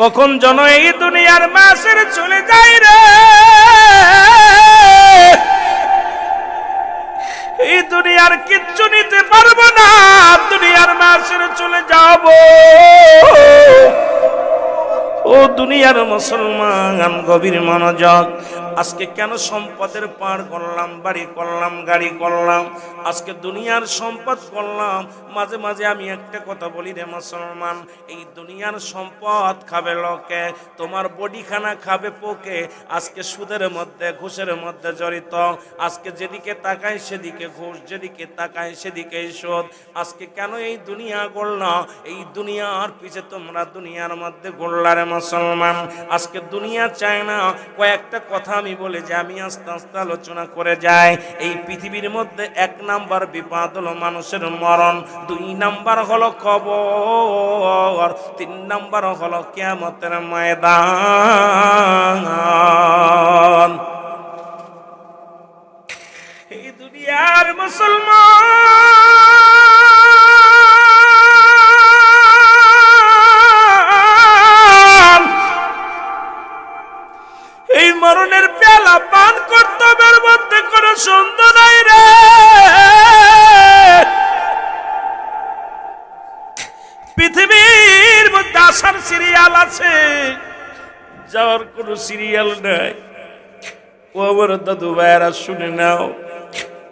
কখন জন এই দুনিয়ার মাসের চলে যাই রে? এই দুনিয়ার কিচ্ছু নিতে পারব না, দুনিয়ার মাসের চলে যাব। ও দুনিয়ার মুসলমান, গভীর মনোযোগ আজকে কেন সম্পদের পার করলাম, বাড়ি করলাম, গাড়ি করলাম, আজকে দুনিয়ার সম্পদ করলাম? মাঝে মাঝে আমি একটা কথা বলি রে মুসলমান, এই দুনিয়ার সম্পদ খাবে লোকে, তোমার বডিখানা খাবে পোকে, আজকে সুদের মধ্যে, ঘুষের মধ্যে জড়িত, আজকে যেদিকে তাকায় সেদিকে ঘুষ, যেদিকে তাকায় সেদিকে সুদ, আজকে কেন এই দুনিয়া গড়ল? এই দুনিয়ার পিছে তোমরা দুনিয়ার মধ্যে গড়লারে মুসলমান, আজকে দুনিয়া চায় না, কয়েকটা কথা আমি বলে যে, আমি আস্তে আস্তে আলোচনা করে যাই। এই পৃথিবীর মধ্যে এক নাম্বার বিপদ হলো মানুষের মরণ, দুই নাম্বার হলো কবর, তিন নাম্বার হলো কেয়ামতের ময়দান। এই দুনিয়ার মুসলমান মরণের পেলা পান কর্তব্যের মধ্যে কোন সুন্দর নাই রে। পৃথিবীর মধ্যে আসার সিরিয়াল আছে, যাওয়ার কোন সিরিয়াল নাই। আমার দাদু ভাইয়েরা, শুনে নাও।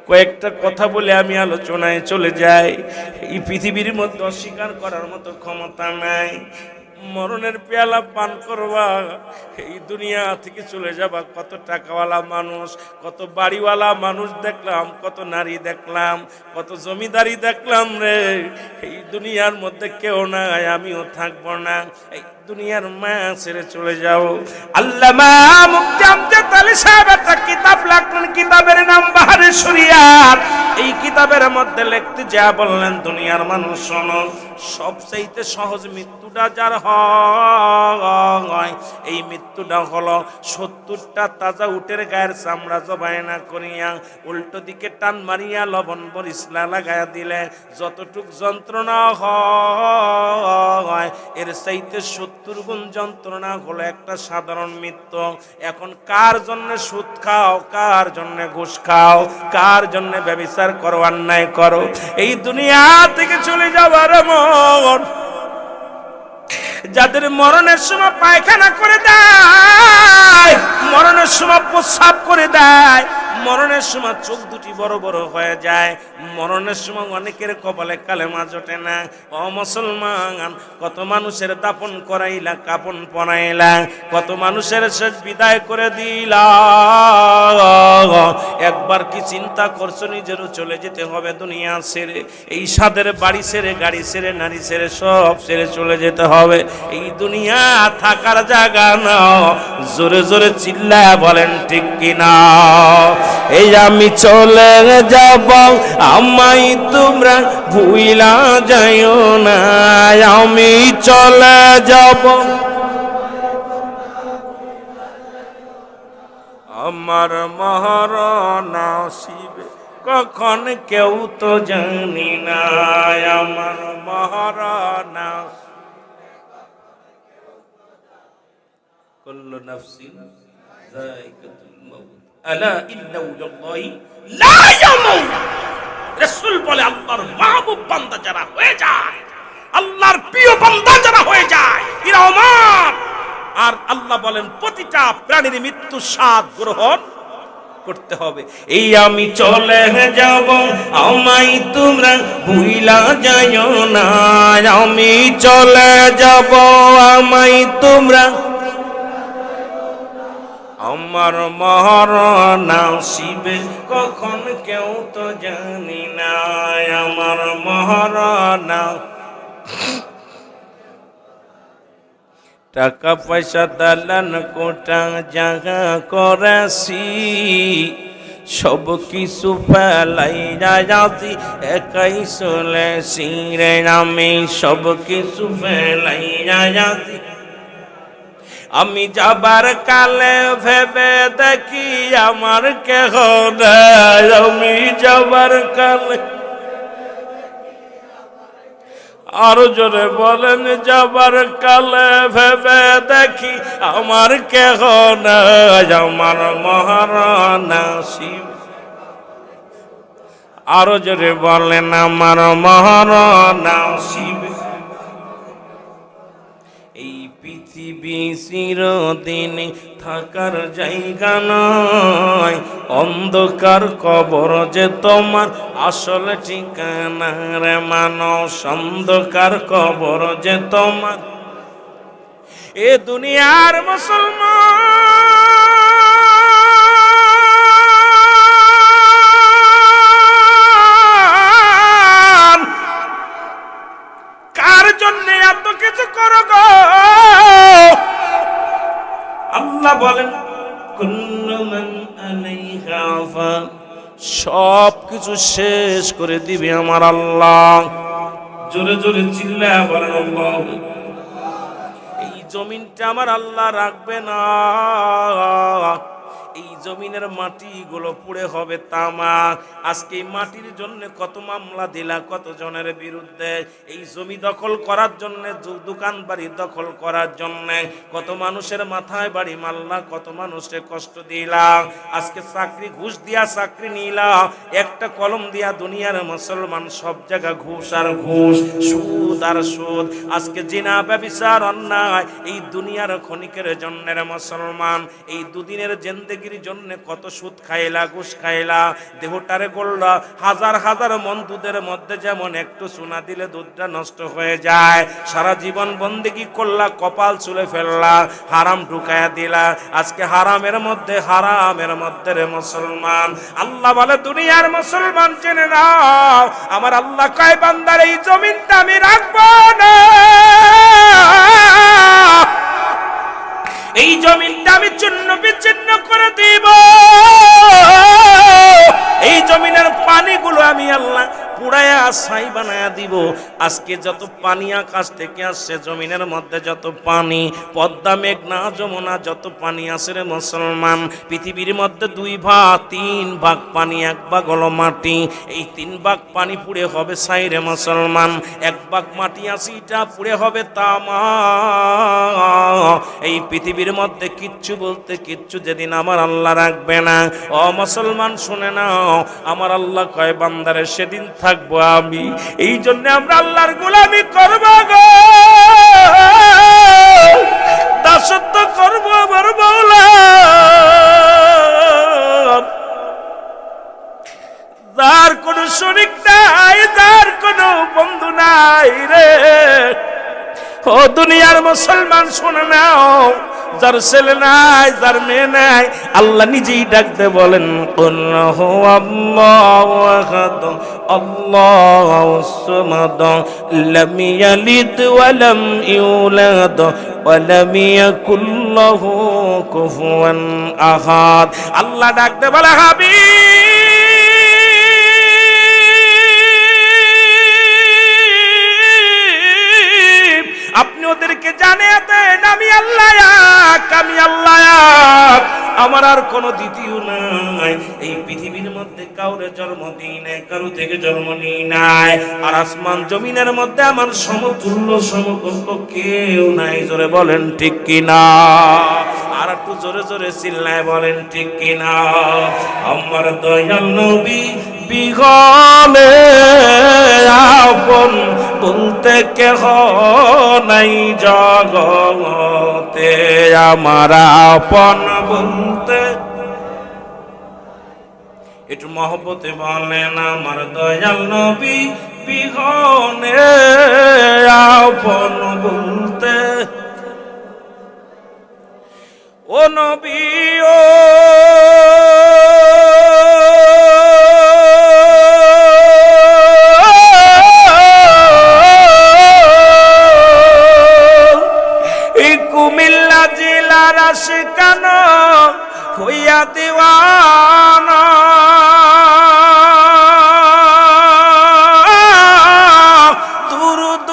কয়েকটা কথা বলে আমি আলোচনায় চলে যাই। এই পৃথিবীর মধ্যে অস্বীকার করার মতো ক্ষমতা নাই। মরণের পেয়ালা পান করবা। এই দুনিয়া থেকে চলে যাবা। কত টাকাওয়ালা মানুষ, কত বাড়িওয়ালা মানুষ দেখলাম, কত নারী দেখলাম, কত জমিদারি দেখলাম রে। এই দুনিয়ার মধ্যে কেউ নাই, আমিও থাকব না। এই দুনিয়ার মা ছেড়ে চলে যাও। একটা কিতাব কিতাবের নাম বাহারে এই কিতাবের মধ্যে লিখতে যা বললেন, দুনিয়ার মানুষ শোনো। সবচাইতে সহজ মৃত্যুটা যার হয়, এই মৃত্যুটা হলো সত্তরটা তাজা উটের গায়ের চামড়া জবাই না করিয়া উল্টো দিকে টান মারিয়া লবণ বরিসলা লাগাইয়া দিলে যতটুক যন্ত্রণা হয়, এর চাইতে সত্তর গুণ যন্ত্রণা হলো একটা সাধারণ মৃত্যু। এখন কার জন্য সুদ খাও, কার জন্য ঘুষ খাও, কার জন্য ব্যবচার করো, অন্যায় করো? এই দুনিয়া থেকে চলে যাবার মন যাদের মরণের সময় পায়খানা করে দেয় মরণের সময় প্রস্রাব করে দেয় মরণের সময় চোখ দুটি বড় বড় হয়ে যায়। মরণের সময় অনেকের কপালে কালেমা জোটে না। ও মুসলমান, কত মানুষের দাপন করাইলা কাপন পনাইলা কত মানুষের শেষ বিদায় করে দিলা। একবার কি চিন্তা করছ নিজেরও চলে যেতে হবে দুনিয়া ছেড়ে? এই সাদের বাড়ি ছেড়ে, গাড়ি ছেড়ে, নারী ছেড়ে, সব ছেড়ে চলে যেতে হবে। এই দুনিয়া থাকার জায়গা না জোরে জোরে চিল্লা বলেন, ঠিক কিনা? এই আমি চলে যাব আমাই তোমরা ভুইলা যাইও না। আমি চলে যাব। আমার মহর নাসিবে কখন কেউ তো জানি না। আমার মহর না কল্ল নফসি যায়কাতু বলে আল্লাহর বান্দা যারা হয়ে যায়, আল্লাহর প্রিয় বান্দা যারা হয়ে যায় আর আল্লাহ বলেন, প্রতিটা প্রাণীর মৃত্যু সাত গ্রহণ করতে হবে। এই আমি চলে যাব আমাই তোমরা ভুইলা যাই না। আমি চলে যাব আমাই তোমরা আমার মহারণ শিবে কখন কেউ তো জানি না। আমার মহারণ টাকা পয়সা দালান কোটা জাগা করাসি সব কিছু ফেলাই যাচ্ছি একাই চলে সিরে আমি। সব কিছু ফেলাই যাচ্ছি আমি যাবার কালে ভেবে দেখি আমার কেহ নাই। আমি যাবার কালে আরও জোরে বলেন, যাবার কালে ভেবে দেখি আমার কেহ নাই। আমার মহারানা শিব। আরও জোরে বলেন, আমার মহারানা শিব। চিরদিন থাকার জায়গা নয়। অন্ধকার কবর যে তোমার আসল ঠিকানা রে মানস, অন্ধকার কবর যে তোমার। এ দুনিয়ার মুসলমান কিছু শেষ করে দিবে আমার আল্লাহ। জোরে জোরে চিল্লা বলেন আল্লাহ। এই জমিনটা আমার আল্লাহ রাখবে না। এই জমিনের মাটিগুলো পুড়ে হবে তামা। আজকে মাটির জন্য কত মামলা দিলা কত জনের বিরুদ্ধে? এই জমি দখল করার জন্য দোকান বাড়ি দখল করার জন্য। কত মানুষের মাথায় বাড়ি মারলা, কত মানুষের কষ্ট দিলাম আজকে চাকরি ঘুষ দিয়া চাকরি নিলাম একটা কলম দিয়া দুনিয়ার মুসলমান সব জায়গা ঘুষ আর ঘুষ, সুদ আর সুদ। আজকে জিনা ব্যবিচার অন্যায়, এই দুনিয়ার ক্ষণিকের জন্যের মুসলমান। এই দুদিনের জেন্দেগির জন্য কত সুদ খাইলা ঘুষ খাইলা, দেহটারে গড়লা হাজার হাজার মন দুধের মধ্যে যেমন একটু সোনা দিলে দুধটা নষ্ট হয়ে যায়, সারা জীবন বন্দিগি করলা, কপাল চুলে ফেললা, হারাম ঢুকায়া দিলা। আজকে হারামের মধ্যে হারামের মধ্যে রে মুসলমান। আল্লাহ বলে, দুনিয়ার মুসলমান জেনে নাও, আমার আল্লাহ কয়, বান্দার এই জমিনটা আমি রাখব না। এই জমিনটা আমি চূর্ণ বিচ্ছিন্ন করে দিব। আমি আল্লাহ পুড়ায়া ছাই বানায়া দিব। আজকে যত পানি আকাশ থেকে আসছে, জমিনের মধ্যে যত পানি, পদ্মা, মেঘনা, যমুনা, যত পানি আছে রে মুসলমান, পৃথিবীর মধ্যে দুই ভাগ, তিন ভাগ পানি, এক ভাগ হলো মাটি। এই তিন ভাগ পানি পুড়ে হবে ছাই রে মুসলমান, এক ভাগ মাটি আছে এটা পুড়ে হবে তামা। এই পৃথিবীর মধ্যে কিচ্ছু বলতে কিচ্ছু যেদিন আমার আল্লাহ রাখবে না। ও মুসলমান, শুনে নাও, আমার আল্লাহ কয় বান্দারে, সেদিন থাকব আমি। এই জন্য আমরা আল্লাহর গোলামি করব গো। দাসত্ব করব আমার মৌলা। যার কোনো শরিক নাই, যার কোনো বন্ধু নাই রে। ও দুনিয়ার মুসলমান, শুনে নাও। যার ছেলে নাই, যার মেয়ে নাই, আল্লাহ নিজেই ডাকতে বলেন আল্লাহু সামাদ লাম ইয়ালিদ ওয়া লাম ইউলাদ ওয়া লাম কুফুয়ান আহাদ আল্লাহ ডাকতে বলে, হাবিব, আপনি ওদেরকে জানিয়ে দেন, আমি আল্লাহ আমি আল্লাহ। আমার আর কোনো দ্বিতীয় নাই। এই পৃথিবীর মধ্যে কাউরে জন্ম দিই নাই, কারও থেকে জন্ম নিই নাই। আর আসমান জমিনের মধ্যে আমার সমতুল্য সমকক্ষ কেউ নাই। জোরে বলেন ঠিক কিনা? আর একটু জোরে জোরে চিল্লায় বলেন ঠিক কিনা? আমার দয়াল নবী বিগলে আপন বলতে কেহ নাই জগতে। আমার আপন বলতে একটু মহব্বতে বলেন আমার দয়াল নবী বিহনে আপন বলতে। ও নবী ও আশিকান হইয়া দিওয়ানা? দুরুদ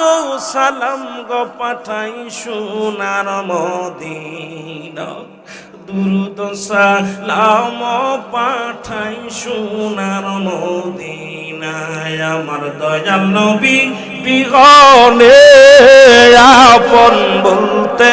সালাম গো পাঠাই সোনার মদিনা। দুরুদ সালাম পাঠাই সোনার মদিনায় আমার দয়াল নবী বিগনে আপন বলতে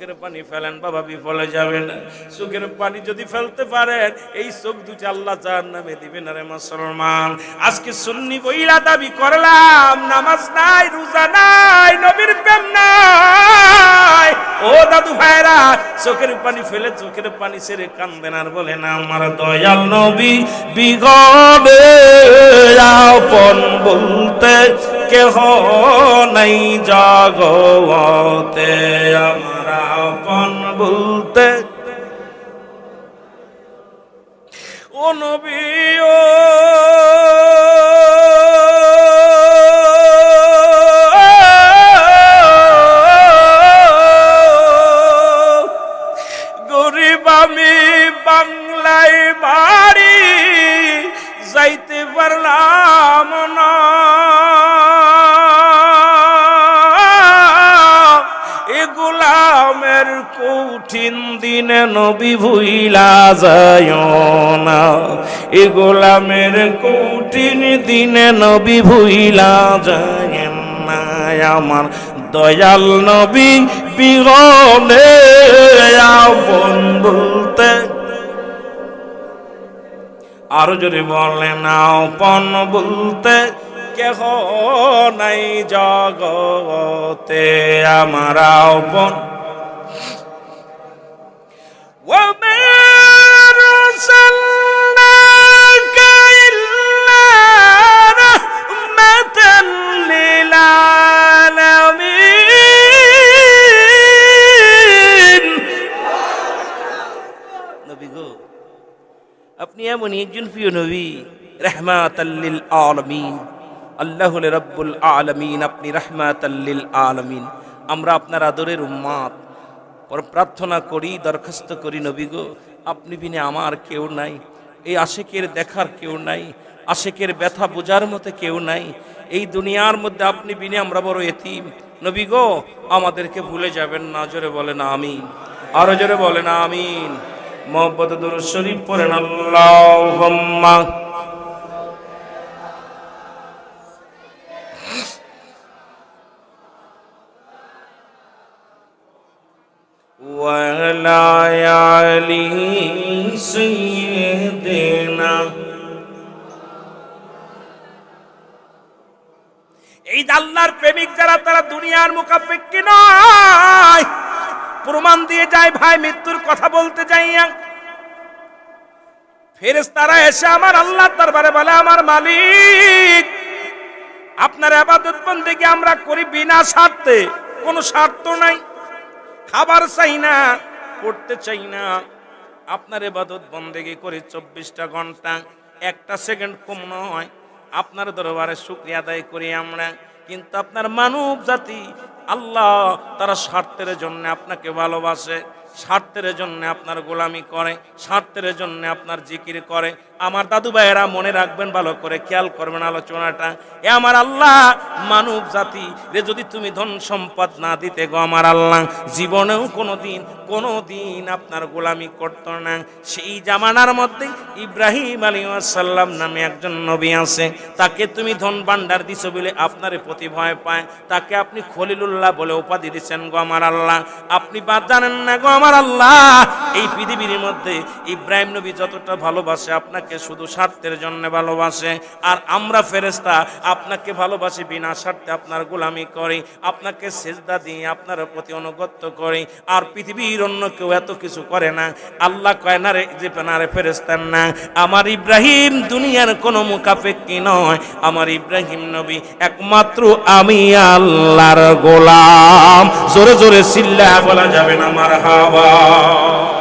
চোখের পানি ফেলেন, বাবা বিফলে না চোখের পানি যদি ফেলতে পারেন, এই চোখ দুটি আল্লাহ যার নামে দিবেন আরে মুসলমান। আজকে সুন্নি বইলা দাবি করলাম, নামাজ নাই, রোজা নাই, নবীর প্রেম নাই। ও দাদু ভাইরা চোখের পানি ফেলে চোখের পানি ছেড়ে কান্দেন আর বলেন, আমার দয়াল নবী, বিগবে আপন বলতে কেহ নাই জগতে আমার আপন বলতে ও নবী ও কঠিন দিনে নবী ভুইলা যায় না। এ গোলামের কঠিন দিনে নবী ভুইলা যায় না। আমার দয়াল নবী বিগলে আপন বলতে আরও যদি বলেন আপন বলতে, কেহ নাই জগতে। আমার আপন আপনি এমন একজন প্রিয় নবী, রহমাতাল্লিল আলমিন। আল্লাহ রব্বুল আলমিন, আপনি রহমাতাল্লিল আলমিন। আমরা আপনার আদরের উম্মাদ। প্রার্থনা করি, দরখাস্ত করি, নবী গো, আপনি বিনে আমার কেউ নাই। এই আশেকের দেখার কেউ নাই, আশেকের ব্যথা বোঝার মতো কেউ নাই। এই দুনিয়ার মধ্যে আপনি বিনে আমরা বড় এতিম। নবী গো, আমাদেরকে ভুলে যাবেন না, জোরে বলেন আমিন। আরও জোরে বলে না আমিন মোহাম্মদ শরীফ পড়েন, আল্লাহুম্মা। وعلى آل سيدنا এই আল্লাহর প্রেমিক যারা তারা দুনিয়ার মুখাপেক্ষি নয় প্রমাণ দিয়ে যায় ভাই মৃত্যুর কথা বলতে যাইয়া ফেরেশতারা এসে আমার আল্লাহ দরবারে বলে আমার মালিক আপনার আবাদত বন্দেগী আমরা করি বিনা স্বার্থে কোনো স্বার্থ নাই খাবার চাই না পড়তে চাই না। আপনার এবাদত বন্দেগি করে চব্বিশটা ঘণ্টা, একটা সেকেন্ড কম নয়। আপনার দরবারে শুক্রিয়া আদায় করি আমরা। কিন্তু আপনার মানব জাতি, আল্লাহ তারা স্বার্থের জন্য আপনাকে ভালোবাসে, স্বার্থের জন্য আপনার গোলামি করে, স্বার্থের জন্য আপনার জিকির করে আমার দাদু ভাইয়েরা মনে রাখবেন ভালো করে, খেয়াল করবেন আলোচনাটা। এ আমার আল্লাহ, মানব জাতি, রে যদি তুমি ধন সম্পদ না দিতে গো আমার আল্লাহ, জীবনেও কোনো দিন কোনো দিন আপনার গোলামি করত না। সেই জামানার মধ্যে ইব্রাহিম আলী সাল্লাম নামে একজন নবী আছে। তাকে তুমি ধন ভান্ডার দিছো বলে আপনার প্রতি ভয় পায়। তাকে আপনি খলিলুল্লাহ বলে উপাধি দিচ্ছেন গো আমার আল্লাহ। আপনি বাদ জানেন না গো আমার আল্লাহ। এই পৃথিবীর মধ্যে ইব্রাহিম নবী যতটা ভালোবাসে আপনাকে শুধু স্বার্থের জন্য ভালোবাসে। আর আমরা ফেরেস্তা আপনাকে ভালোবাসি, বিনা স্বার্থে আপনার গোলামি করি, আপনাকে সেজদা দিয়ে আপনার প্রতি অনুগত্য করি। আর পৃথিবীর অন্য কেউ এত কিছু করে না। আল্লাহ কয়, না রে যে না রে ফেরেস্তার না। আমার ইব্রাহিম দুনিয়ার কোনো মুখাপেক্ষি নয়। আমার ইব্রাহিম নবী একমাত্র আমি আল্লাহর গোলাম। জোরে জোরে সিল্লা বলা যাবে না আমার হাওয়া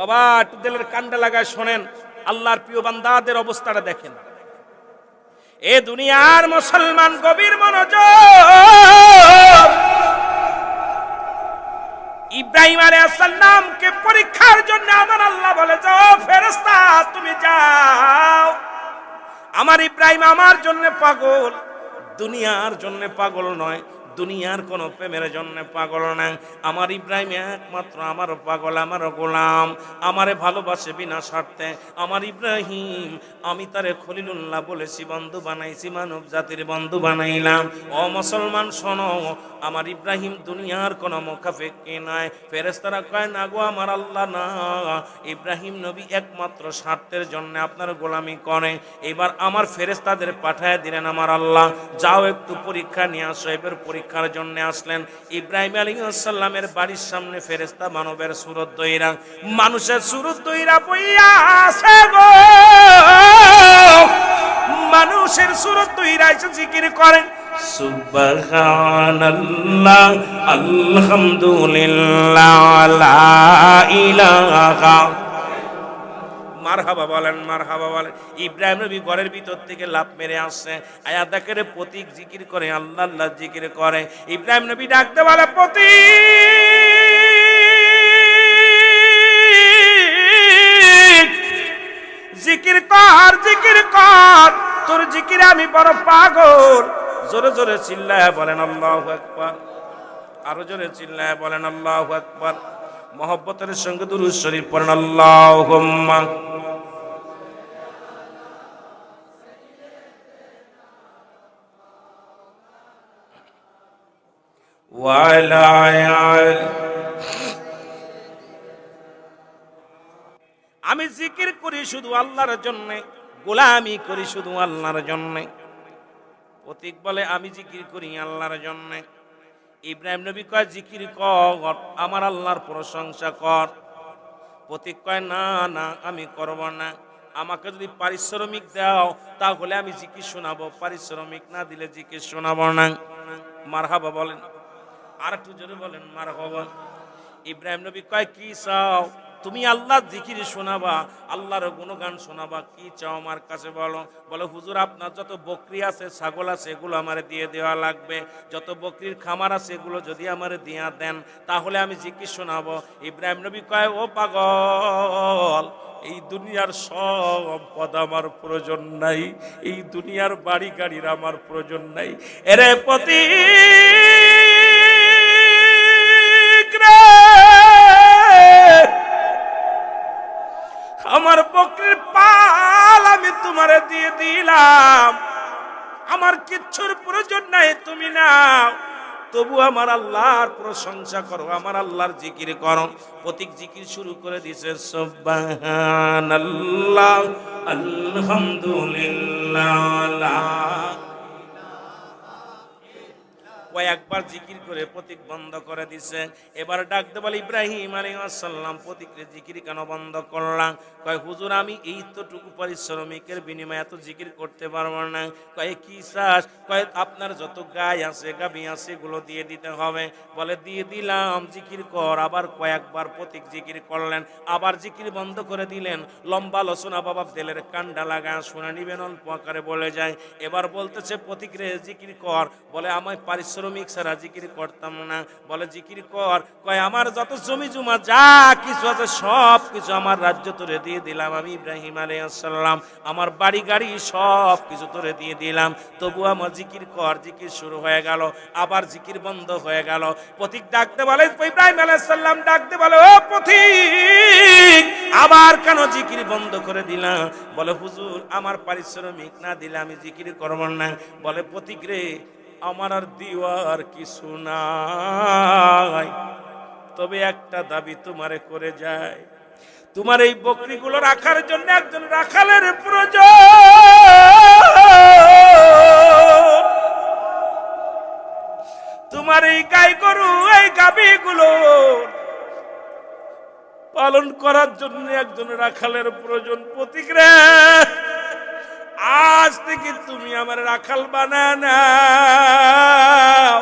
বাবা, একটু দিলের কান্ডা লাগায় শোনেন, আল্লাহর প্রিয় বান্দাদের অবস্থাটা দেখেন। এ দুনিয়ার মুসলমান গভীর মনোযোগ। ইব্রাহিম আলাইহিসসালামকে পরীক্ষার জন্য আমার আল্লাহ বলে, যাও ফেরেশতা, তুমি যাও। আমার ইব্রাহিম আমার জন্য পাগল, দুনিয়ার জন্য পাগল নয় দুনিয়ার কোনো প্রেমের জন্য পাগল না আমার ইব্রাহিম একমাত্র আমার পাগল, আমার গোলাম। আমারে ভালোবাসে বিনা স্বার্থে আমার ইব্রাহিম, আমি তারে খলিলুল্লাহ বলেছি, বন্ধু বানাইছি, মানব জাতির বন্ধু বানাইলাম। ও মুসলমান, শোনো, আমার ইব্রাহিম দুনিয়ার কোনো মোকাফেকি নাই ফেরেস্তারা কয়, না গো, আমার আল্লাহ না। ইব্রাহিম নবী একমাত্র স্বার্থের জন্য আপনার গোলামি করে। এবার আমার ফেরেস্তাদের পাঠায় দিলেন আমার আল্লাহ। যাও একটু পরীক্ষা নিয়ে আসো, এবার পরীক্ষার জন্য আসলেন। ইব্রাহিম আলী সাল্লামের বাড়ির সামনে ফেরেস্তা মানবের সুরত দইরা। মানুষের সুরত দইরা বইয়া আসে গো। মানুষের সুরত দইরা এসে জিকির করেন। সুবহানাল্লাহ, আলহামদুলিল্লাহ, লা ইলাহা মারহাবা বলেন মারহাবা বলেন। ইব্রাহিম নবী ঘরের ভিতর থেকে লাভ মেরে আসছে। আয়া দেখে রে প্রতীক জিকির করে, আল্লাহ আল্লাহ জিকির করে। ইব্রাহিম নবী ডাকতে বলে, প্রতীক, জিকির কর জিকির কর। তোর জিকিরে আমি বড় পাগল। জোরে জোরে চিল্লায় বলেন, আল্লাহ একবার আরও জোরে চিল্লায় বলেন, আল্লাহ একবার মহব্বতের সঙ্গে দুরুদ শরীফ পড়েন, আল্লাহুম্মা। ওয়ালা আল আমি জিকির করি শুধু আল্লাহর জন্য, গোলামি করি শুধু আল্লাহর জন্য। প্রতীক বলে আমি জিকির করি আল্লাহর জন্য। ইব্রাহিম নবী কয়, জিকির কর, আমার আল্লাহর প্রশংসা কর। প্রতীক কয়, না না, আমি করব না। আমাকে যদি পারিশ্রমিক দাও, তাহলে আমি জিকির শোনাবো। পারিশ্রমিক না দিলে জিকির শোনাবো না। মারহাবা বলেন। আর একটু জোরে বলেন, মারহাবা ইব্রাহিম নবী কয়, কি চাও? তুমি আল্লাহ জিকির শোনাবা, আল্লাহর গুণগান শোনাবা, কি চাও আমার কাছে বলো? বলো, হুজুর, আপনার যত বকরি আছে, ছাগল আছে, এগুলো আমার দিয়ে দেওয়া লাগবে। যত বকরির খামার আছে, এগুলো যদি আমার দিয়া দেন, তাহলে আমি জিকির শোনাবো। ইব্রাহিম নবী কয়, ও পাগল, এই দুনিয়ার সব পদ আমার প্রয়োজন নাই, এই দুনিয়ার বাড়ি গাড়ির আমার প্রয়োজন নাই। এরে পতি আমার কিচ্ছুর প্রয়োজন নাই, তুমি নাও। তবু আমার আল্লাহর প্রশংসা করো, আমার আল্লাহর জিকির করো। প্রতীক জিকির শুরু করে দিছে, সুবহানাল্লাহ, আলহামদুলিল্লাহ কয়েকবার জিকির করে প্রতীক বন্ধ করে দিছে। এবার ডাকতে বলে, ইব্রাহিম আলী আসাল্লাম প্রতীকের জিকির কেন বন্ধ করলাম? কয়, হুজুর, আমি এই তোটুকু পারিশ্রমিকের বিনিময়ে এত জিকির করতে পারব না। কয়ে, কি চাস? কয়ে, আপনার যত গায়ে আছে গাবি আছে, এগুলো দিয়ে দিতে হবে। বলে, দিয়ে দিলাম, জিকির কর। আবার কয়েকবার প্রতীক জিকির করলেন, আবার জিকির বন্ধ করে দিলেন। লম্বা লসুনা বাবা তেলের কান্ডা লাগা শোনা নিবেন, অল্প আকারে বলে যায়। এবার বলতেছে, প্রতীক রে, জিকির কর। বলে, আমায় পারিশ্রমিক ছাড়া জিকির করতাম না। বলে, জিকির কর। কয়, আমার যত জমি জমা, যা কিছু আছে সব কিছু আমার রাজ্য তোরে দিয়ে দিলাম। আমি ইব্রাহিম আলাইসাল্লাম আমার বাড়ি গাড়ি সব কিছু তোরে দিয়ে দিলাম। তবু আমার জিকির কর, জিকির শুরু হয়ে গেল, আবার জিকির বন্ধ হয়ে গেল। প্রতীক ডাকতে বলে, ইব্রাহিম আলাইসাল্লাম ডাকতে বলে, ও পথিক, আবার কেন জিকির বন্ধ করে দিলাম বলে, হুজুর, আমার পারিশ্রমিক না দিলে আমি জিকির করব না। বলে প্রতীক রে আমার আর দিওয়ার কিছু নাই। তবে একটা দাবি তোমারে করে যায় তোমার এই বকরিগুলো রাখার জন্য একজন রাখালের প্রয়োজন। তোমার এই গাই গরু, এই গাবিগুলো পালন করার জন্য একজন রাখালের প্রয়োজন প্রতিক্রে আজ থেকে তুমি আমার রাখাল বানা নাও।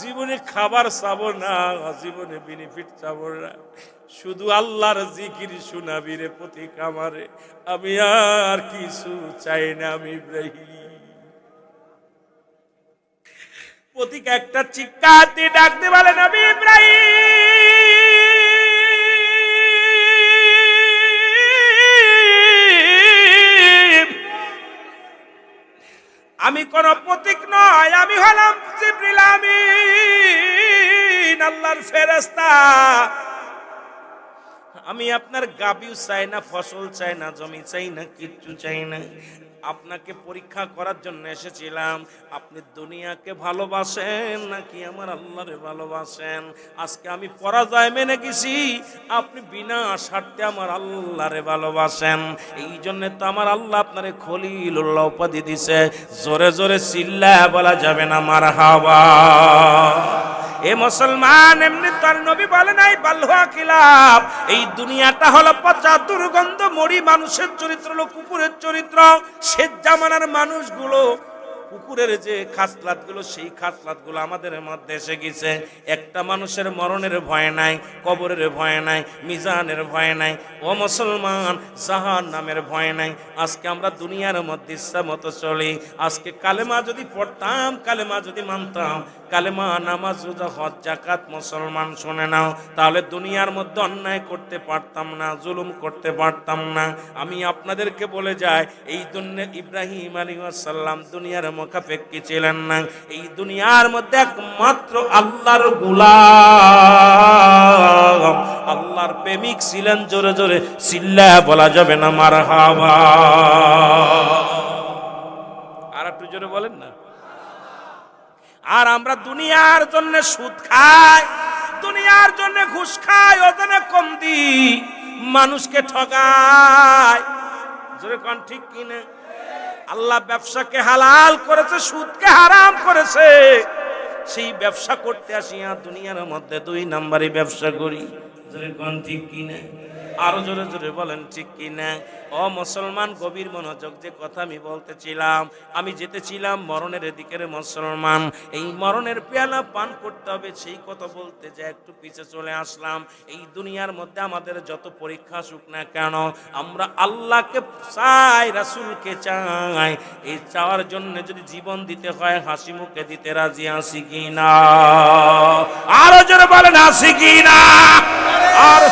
জীবনে খাবার চাবো না, জীবনে বেনিফিট চাবো না। শুধু আল্লাহর জিকির শোনাবি রে প্রতীক আমারে। আমি আর কিছু চাই না, আমি ইব্রাহিম। প্রতীক একটা দিয়ে ডাকতে বলেন, আমি ইব্রাহিম। আমি কোন প্রতীক নয় আমি হলাম জিব্রিল আমিন আল্লাহর ফেরেশতা। আমি আপনার গাবিও চাই না, ফসল চাই না, জমি চাই না, কিচ্ছু চাই না। আপনাকে পরীক্ষা করার জন্য এসেছিলাম। আপনি দুনিয়াকে ভালোবাসেন নাকি আমার আল্লাহরে ভালোবাসেন? আজকে আমি পরাজয় মেনে গেছি, আপনি বিনা স্বার্থে আমার আল্লাহরে ভালোবাসেন। এই জন্য তো আমার আল্লাহ আপনারে খলিলুল্লাহ উপাধি দিছে। জোরে জোরে চিল্লা বলা যাবে না মার হাওয়া এ মুসলমান, এমনি তার নবী বলে নাই বাল্হুয়া খিলাফ। এই দুনিয়াটা হলো পচা দুর্গন্ধ, মরি মানুষের চরিত্র হলো কুকুরের চরিত্র। শেষ জামানার মানুষগুলো, কুকুরের যে খাসলাতগুলো সেই খাসলাতগুলো আমাদের মধ্যে এসে গেছে। একটা মানুষের মরণের ভয় নাই, কবরের ভয় নাই, মিজানের ভয় নাই। ও মুসলমান জাহান নামের ভয় নাই। আজকে আমরা দুনিয়ার মধ্যে ইচ্ছা মতো চলি। আজকে কালেমা যদি পড়তাম, কালেমা যদি মানতাম কালেমা, নামাজ, রোজা, হজ জাকাত মুসলমান শুনে নাও। তাহলে দুনিয়ার মধ্যে অন্যায় করতে পারতাম না, জুলুম করতে পারতাম না। আমি আপনাদেরকে বলে যাই, এই জন্য ইব্রাহিম আলী সাল্লাম দুনিয়ার মুখাপেক্ষী ছিলেন না। এই দুনিয়ার মধ্যে একমাত্র আল্লাহর গোলাম। আল্লাহর প্রেমিক ছিলেন, জোরে জোরে চিল্লা বলা যাবে না মার হাওয়া আর একটু জোরে বলেন না। আর আমরা দুনিয়ার জন্য সুদ খাই, দুনিয়ার জন্য ঘুষ খাই, ওজনে কম দি মানুষকে ঠগাই। জোরে ঠিক কিনা আল্লাহ ব্যবসাকে হালাল করেছে, সুদকে হারাম করেছে। সেই ব্যবসা করতে আসিয়া দুনিয়ার মধ্যে দুই নাম্বারই ব্যবসা করি। জোরে কোন, ঠিক কিনা আরও জোরে জোরে বলেন, ঠিক কিনা ও মুসলমান, গভীর মনোযোগ যে কথা আমি বলতেছিলাম। আমি যেতেছিলাম মরণের দিকের মুসলমান। এই মরণের পেয়ালা পান করতে হবে, সেই কথা বলতে যে একটু পিছে চলে আসলাম। এই দুনিয়ার মধ্যে আমাদের যত পরীক্ষা আসুক না কেন, আমরা আল্লাহকে চাই, রাসূলকে চাই। এই চাওয়ার জন্য যদি জীবন দিতে হয়, হাসি মুখে দিতে রাজি আছি কিনা আরও জোরে বলেন হাসি কিনা আর